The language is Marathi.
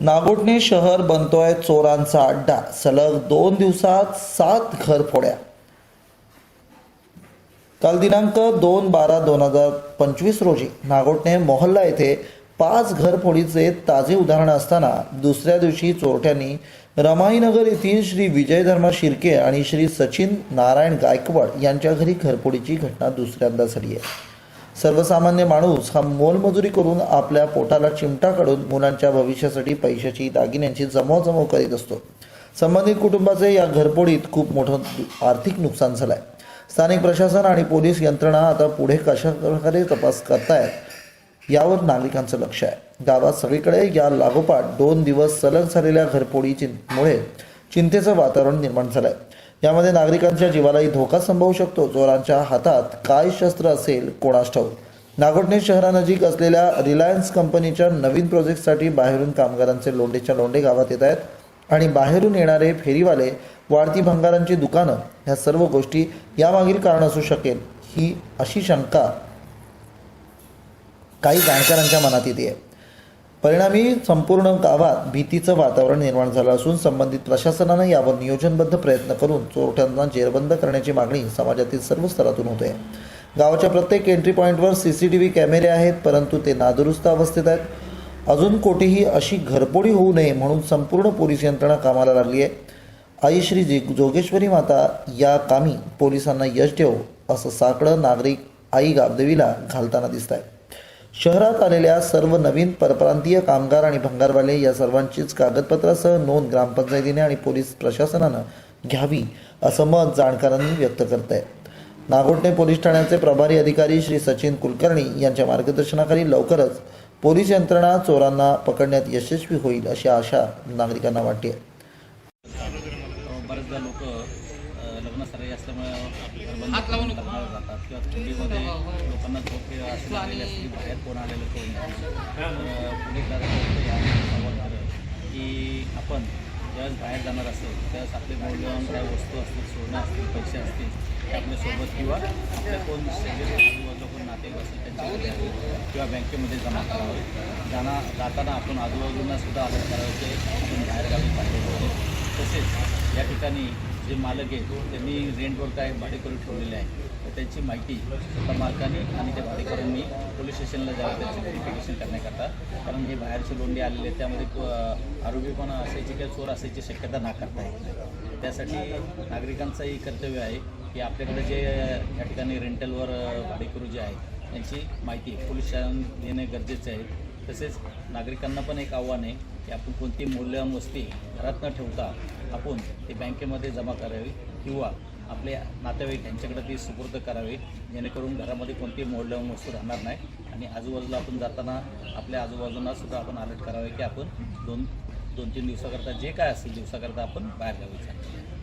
नागोटणे शहर बनतोय चोरांचा अड्डा. सलग दोन दिवसात सात घरफोड्या काल दिनांक दोन बारा दोन हजार पंचवीस रोजी नागोटणे मोहल्ला येथे पाच घरफोडीचे ताजे उदाहरण असताना दुसऱ्या दिवशी चोरट्यांनी रमाईनगर येथील श्री विजयधर्मा शिर्के आणि श्री सचिन नारायण गायकवाड यांच्या घरी घरफोडीची घटना दुसऱ्यांदा झाली आहे. सर्वसामान्य माणूस हा मोलमजुरी करून आपल्या पोटाला चिमटा काढून मुलांच्या भविष्यासाठी पैशाची दागिन्यांची जमवजमव करीत असतो. संबंधित कुटुंबाचे या घरपोडीत खूप मोठं आर्थिक नुकसान झालं आहे स्थानिक प्रशासन आणि पोलीस यंत्रणा आता पुढे कशा प्रकारे तपास करतायत यावर नागरिकांचं लक्ष आहे. गावात सगळीकडे या लागोपाठ दोन दिवस सलग झालेल्या घरपोडीमुळे चिंतेचं वातावरण निर्माण झालं आहे यामध्ये नागरिकांच्या जीवालाही धोका संभवू शकतो. चोरांच्या हातात काय शस्त्र असेल कोणास ठाऊक? नागोठणे शहरानजीक असलेल्या रिलायन्स कंपनीच्या नवीन प्रोजेक्टसाठी बाहेरून कामगारांचे लोंढेच्या लोंढे गावात येत आहेत आणि बाहेरून येणारे फेरीवाले वाढती भंगारांची दुकानं ह्या सर्व गोष्टी यामागील कारण असू शकेल ही अशी शंका काही जाणकारांच्या मनात येते परिणामी संपूर्ण गावात भीतीचं वातावरण निर्माण झालं असून संबंधित प्रशासनानं यावर नियोजनबद्ध प्रयत्न करून चोरट्यांना जेरबंद करण्याची मागणी समाजातील सर्व स्तरातून होते. गावाच्या प्रत्येक एंट्री पॉईंटवर सी सी टी व्ही कॅमेरे आहेत परंतु ते नादुरुस्त अवस्थेत आहेत. अजून कोठेही अशी घरपोडी होऊ नये म्हणून संपूर्ण पोलीस यंत्रणा कामाला लागली आहे. आई श्री जी जोगेश्वरी माता या कामी पोलिसांना यश देव असं साकडं नागरिक आई गाबदेवीला घालताना दिसत आहे शहरात आलेल्या सर्व नवीन परप्रांतीय कामगार आणि भंगारवाले या सर्वांचीच कागदपत्रासह नोंद ग्रामपंचायतीने आणि पोलीस प्रशासनानं घ्यावी असं मत जाणकारांनी व्यक्त करत आहे नागोटणे पोलीस ठाण्याचे प्रभारी अधिकारी श्री सचिन कुलकर्णी यांच्या मार्गदर्शनाखाली लवकरच पोलीस यंत्रणा चोरांना पकडण्यात यशस्वी होईल अशी आशा नागरिकांना वाटते बरेचदा लोक लग्न असल्यामुळे हात लावून जातात. किंवा थंडीमध्ये लोकांना झोप असं अशी लागलेली असते की बाहेर कोण आलेलं कोण पुढे की आपण ज्यावेळेस बाहेर जाणार असेल त्यावेळेस आपले मौल्यवान काय वस्तू असतील सोनं असतील पैसे असतील ते आपल्यासोबत किंवा आपल्या कोण आजूबाजूला कोण नातेवाईक असेल त्यांच्या किंवा बँकेमध्ये जमा करावे. जाणा जाताना आपण आजूबाजूंना सुद्धा आदर करावे की आपण बाहेरगावी चाललेलो आहोत तसेच या ठिकाणी जे मालक आहे त्यांनी रेंटवर काय भाडेकरू ठेवलेले आहे तर त्यांची माहिती स्वतः मालकाने आणि त्या भाडेकरांनी पोलीस स्टेशनला जावं त्याचं व्हेरिफिकेशन करण्याकरता कारण हे बाहेरचे लोंढे आलेले आहेत त्यामध्ये आरोग्य आरोपीपणा असायची किंवा चोर असायची शक्यता नाकारता येत नाही. त्यासाठी नागरिकांचंही कर्तव्य आहे की आपल्याकडे जे या ठिकाणी रेंटलवर भाडेकरू जे आहेत त्यांची माहिती पोलीस स्टेशन देणे गरजेचे आहे. तसेच नागरिकांना पण एक आव्हान आहे की आपण कोणती मूल्यवान वस्ती घरात न ठेवता आपण ते बँकेमध्ये जमा करावी किंवा आपले नातेवाईक यांच्याकडे ती सुपूर्द करावी जेणेकरून घरामध्ये कोणती मौल्यवान वस्तू राहणार नाही. आणि आजूबाजूला आपण जाताना आपल्या आजूबाजूंना सुद्धा आपण अलर्ट करावे की आपण दोन दोन तीन दिवसाकरता जे काय असेल दिवसाकरता आपण बाहेर जाऊ